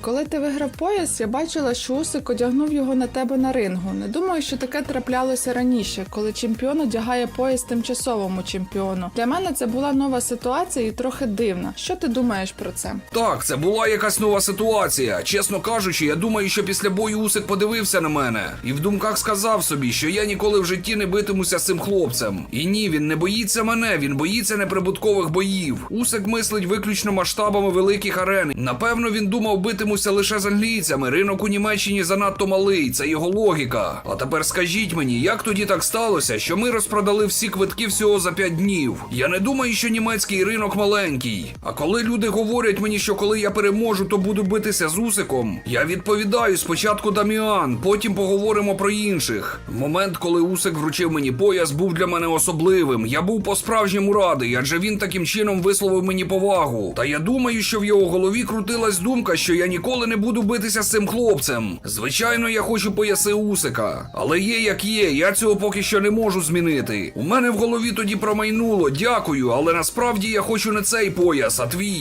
Коли ти виграв пояс, я бачила, що Усик одягнув його на тебе на рингу. Не думаю, що таке траплялося раніше, коли чемпіон одягає пояс тимчасовому чемпіону. Для мене це була нова ситуація і трохи дивна. Що ти думаєш про це? Так, це була якась нова ситуація. Чесно кажучи, я думаю, що після бою Усик подивився на мене і в думках сказав собі, що я ніколи в житті не битимуся з цим хлопцем. І ні, він не боїться мене, він боїться неприбуткових боїв. Усик мислить виключно масштабами великих арен. Напевно, він думав битимуся лише з англійцями. Ринок у Німеччині занадто малий, це його логіка. А тепер скажіть мені, як тоді так сталося, що ми розпродали всі квитки всього за 5 днів? Я не думаю, що німецький ринок маленький. А коли люди говорять мені, що коли я переможу, то буду битися з Усиком, я відповідаю спочатку Даміан, потім поговоримо про інших. Момент, коли Усик вручив мені пояс, був для мене особливим. Я був по-справжньому радий, адже він таким чином висловив мені повагу. Та я думаю, що в його голові крутилась думка, що я ніколи не буду битися з цим хлопцем. Звичайно, я хочу пояси Усика, але є як є, я цього поки що не можу змінити. У мене в голові тоді промайнуло, дякую, але насправді я хочу не цей пояс, а твій.